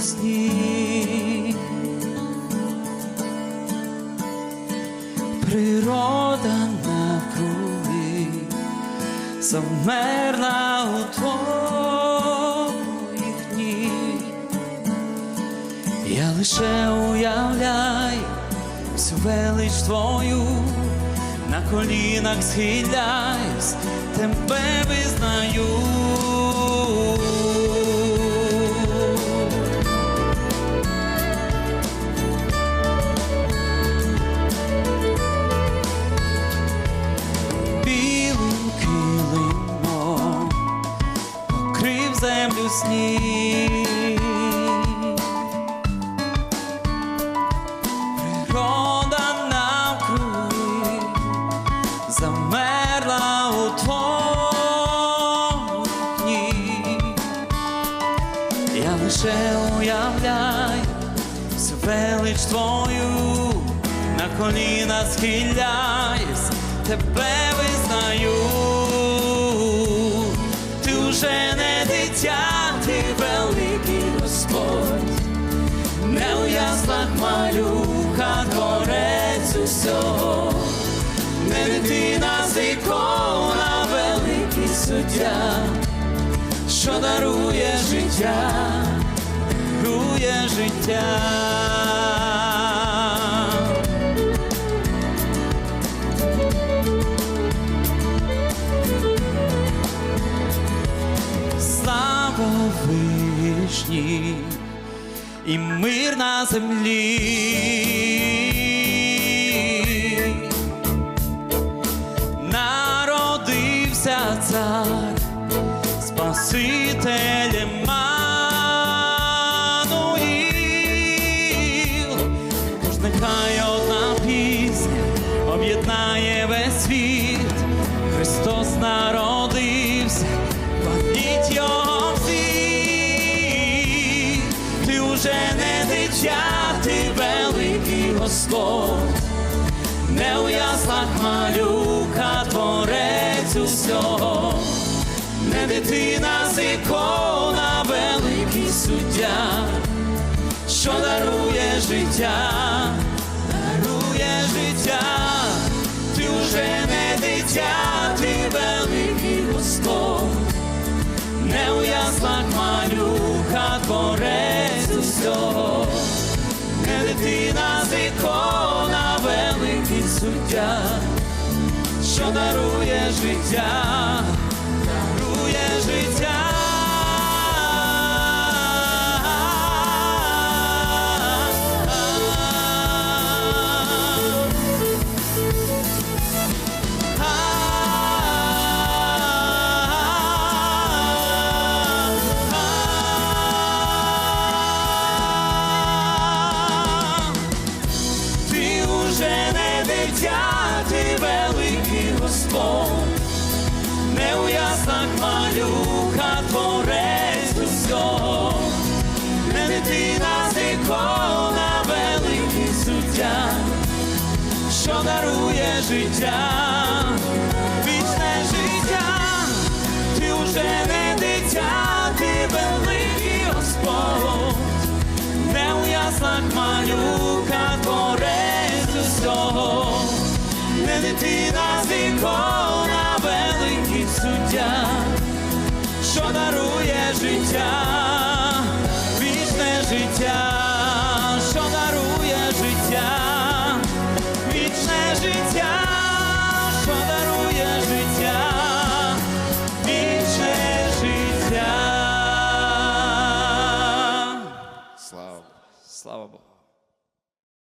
сніг. Природа навкруги завмерла у твоїх ніг. Я лише уявляю всю велич твою, на колінах схиляюсь, тебе визнаю. Сніг. Природа навкруги замерла у твоїх Я лише уявляю всю велич твою, на коліна схиляюсь, тебе визнаю. Ти вже усього, не дитина з ікона, великий суддя, що дарує життя, дарує життя. Слава вишні і мир на землі. Спаситель Еммануїл. Тож нехай одна пісня об'єднає весь світ. Христос народився, хваліть його всі. Ти уже не дитя, ти великий Господь. Не у яслах малюка, творець усього, не дитина суддя, що дарує життя, дарує життя, ти вже не дитя, ти великий Господь, не у яслах малюка, творець усього, не дитина з ікона, великий суддя, що дарує життя, дитя, ти великий Господь, не у яснах малюка, творець усього, не дитина з ікона, великий суддя, що дарує життя, вічне життя, ти уже не дитя, ти великий Господь не у яслах малюка, ти нас ікона, великий суддя, що дарує життя, вічне життя, що дарує життя.